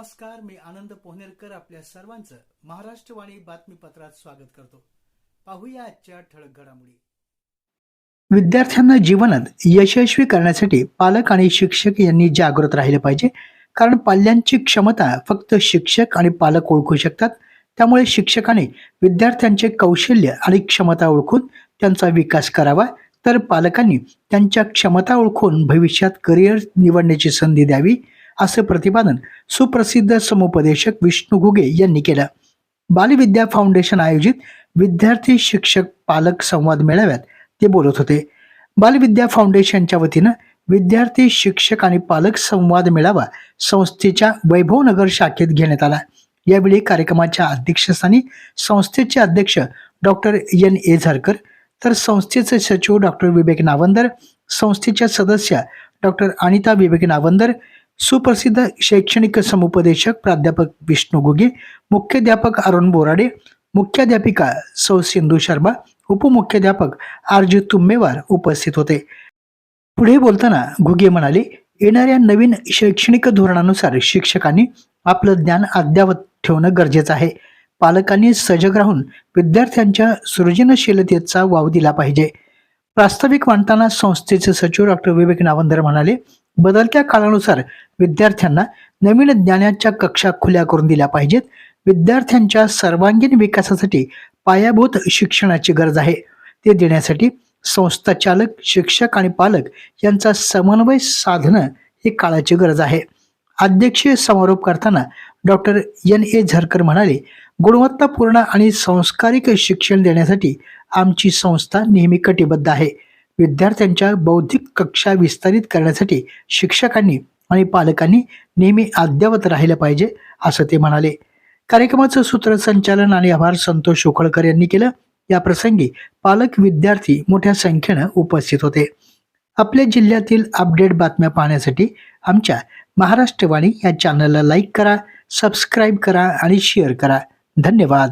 नमस्कार मी आनंद पोहनेरकर आपल्या सर्वांचं महाराष्ट्रवाणी बातमीपत्रात स्वागत करतो. पाहूया आजच्या ठळक घडामोडी. विद्यार्थ्यांना जीवनात यशस्वी करण्यासाठी पालक आणि शिक्षक यांनी जागृत राहिले पाहिजे कारण पाल्यांची क्षमता फक्त शिक्षक आणि पालक ओळखू शकतात. त्यामुळे शिक्षकाने विद्यार्थ्यांचे कौशल्य आणि क्षमता ओळखून त्यांचा विकास करावा तर पालकांनी त्यांच्या क्षमता ओळखून भविष्यात करिअर निवडण्याची संधी द्यावी. असं प्रतिपादन सुप्रसिद्ध समुपदेशक विष्णू घुगे यांनी केलं. बालविद्या फाउंडेशन आयोजित विद्यार्थी शिक्षक पालक संवाद मेळाव्यात ते बोलत होते. बालविद्या फाउंडेशनच्या वतीनं विद्यार्थी शिक्षक आणि पालक संवाद मेळावा संस्थेच्या वैभवनगर शाखेत घेण्यात आला. यावेळी कार्यक्रमाच्या अध्यक्षस्थानी संस्थेचे अध्यक्ष डॉक्टर एन ए झरकर तर संस्थेचे सचिव डॉक्टर विवेक नावंदर संस्थेच्या सदस्य डॉक्टर अनिता विवेक नावंदर सुप्रसिद्ध शैक्षणिक समुपदेशक प्राध्यापक विष्णू घुगे मुख्याध्यापक अरुण बोराडे मुख्याध्यापिका सौ सिंधू शर्मा उपमुख्याध्यापक आरजी तुंबेवार उपस्थित होते. पुढे बोलताना घुगे म्हणाले येणाऱ्या नवीन शैक्षणिक धोरणानुसार शिक्षकांनी आपलं ज्ञान अद्यावत ठेवणं गरजेचं आहे. पालकांनी सजग राहून विद्यार्थ्यांच्या सृजनशीलतेचा वाव दिला पाहिजे. प्रास्ताविक मांडताना संस्थेचे सचिव डॉक्टर विवेक नावंदर म्हणाले बदलत्या काळानुसार विद्यार्थ्यांना नवीन ज्ञानाच्या कक्षा खुल्या करून दिल्या पाहिजेत. विद्यार्थ्यांच्या सर्वांगीण विकासासाठी पायाभूत शिक्षणाची गरज आहे. ते देण्यासाठी संस्था चालक शिक्षक आणि पालक यांचा समन्वय साधणं ही काळाची गरज आहे. अध्यक्षीय समारोप करताना डॉक्टर एन. ए. झरकर म्हणाले गुणवत्तापूर्ण आणि संस्कारिक शिक्षण देण्यासाठी आमची संस्था नेहमी कटिबद्ध आहे. विद्यार्थ्यांच्या बौद्धिक कक्षा विस्तारित करण्यासाठी शिक्षकांनी आणि पालकांनी नेहमी अद्यावत राहिलं पाहिजे असं ते म्हणाले. कार्यक्रमाचं सूत्रसंचालन आणि आभार संतोष उखळकर यांनी केलं. या प्रसंगी पालक विद्यार्थी मोठ्या संख्येनं उपस्थित होते. आपल्या जिल्ह्यातील अपडेट बातम्या पाहण्यासाठी आमच्या महाराष्ट्रवाणी या चॅनलला लाईक करा सबस्क्राईब करा आणि शेअर करा. धन्यवाद.